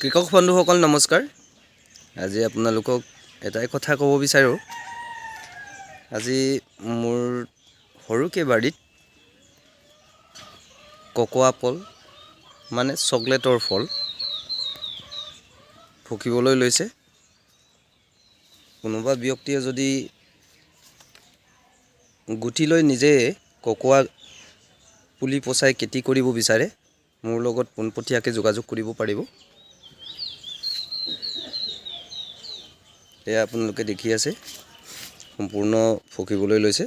কৃষক বন্ধুসকল নমস্কাৰ। আজি আপোনালোকক এটাই কথা ক'ব বিচাৰোঁ। আজি মোৰ সৰুকৈ বাৰীত ককোৱা ফল মানে চকলেটৰ ফল পকিবলৈ লৈছে। কোনোবা ব্যক্তিয়ে যদি গুটি লৈ নিজে ককোৱা পুলি পচাই খেতি কৰিব বিচাৰে মোৰ লগত পোনপটীয়াকৈ যোগাযোগ কৰিব পাৰিব। এয়া আপোনালোকে দেখি আছে। সম্পূৰ্ণ পকিবলৈ লৈছে।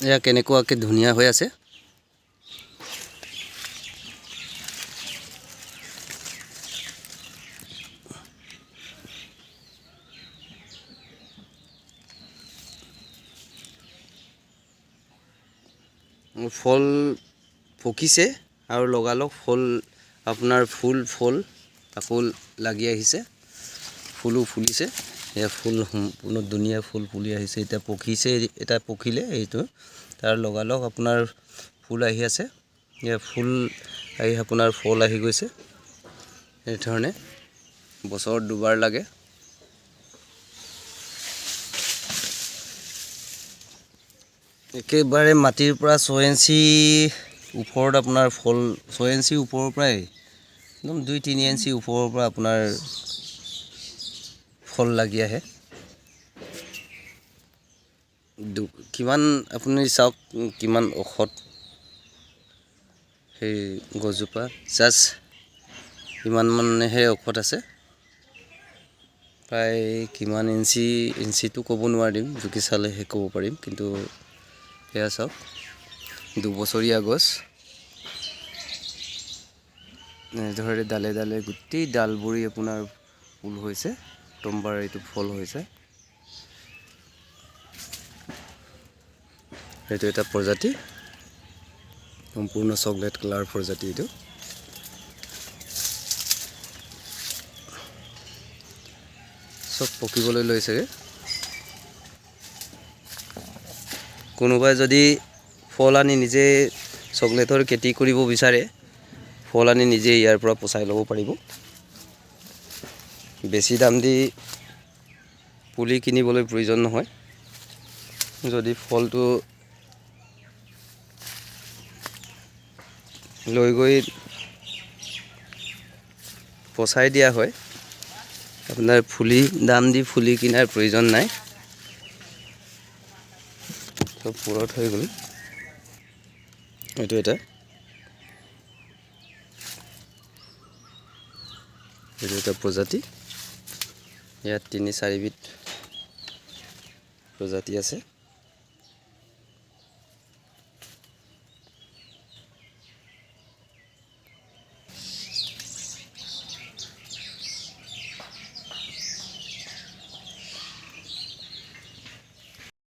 এয়া কেনেকুৱাকৈ ধুনীয়া হৈ আছে। ফল পকিছে আৰু লগালগ ফল, আপোনাৰ ফুল, ফল আকৌ লাগি আহিছে। ফুলো ফুলিছে। এয়া ফুল সম্পূৰ্ণ ধুনীয়া ফুল ফুলি আহিছে, এতিয়া পকিছে এটা পকিলে এইটো। তাৰ লগালগ আপোনাৰ ফুল আহি আছে। এয়া ফুল আহি আপোনাৰ ফল আহি গৈছে। এইধৰণে বছৰত দুবাৰ লাগে। একেবাৰে মাটিৰ পৰা ছয় ইঞ্চি ওপৰত আপোনাৰ ফল, ছয় ইঞ্চি ওপৰৰ পৰাই, একদম দুই, তিনি ইঞ্চি ওপৰৰ পৰা আপোনাৰ ফল লাগি আহে। কিমান আপুনি চাওক, কিমান ঔষধ সেই গছজোপা, জাষ্ট ইমান মানেহে ঔষধ আছে। প্ৰায় কিমান ইঞ্চি, ইঞ্চিটো ক'ব নোৱাৰিম জুখি চালেহে ক'ব পাৰিম, কিন্তু সেয়া চাওক, দুবছৰীয়া গছ। এনেদৰে ডালে ডালে গোটেই ডালবোৰেই আপোনাৰ ফুল হৈছে। প্ৰথমবাৰ এইটো ফল হৈছে। এইটো এটা প্ৰজাতি। সম্পূৰ্ণ চকলেট কালাৰ প্ৰজাতি এইটো। চব পকিবলৈ লৈছেগৈ কোনোবাই যদি ফল আনি নিজে চকলেটৰ খেতি কৰিব বিচাৰে ফল আনি নিজে ইয়াৰ পৰা পচাই ল'ব পাৰিব। বেছি দাম দি পুলি কিনিবলৈ প্ৰয়োজন নহয়। যদি ফলটো লৈ গৈ পচাই দিয়া হয়, আপোনাৰ ফুলি, দাম দি ফুলি কিনাৰ প্ৰয়োজন নাই। চব পুৰত হৈ গ'ল। এটা। এইটো এটা প্ৰজাতি। ইয়াত তিনি চাৰিবিধ প্ৰজাতি আছে।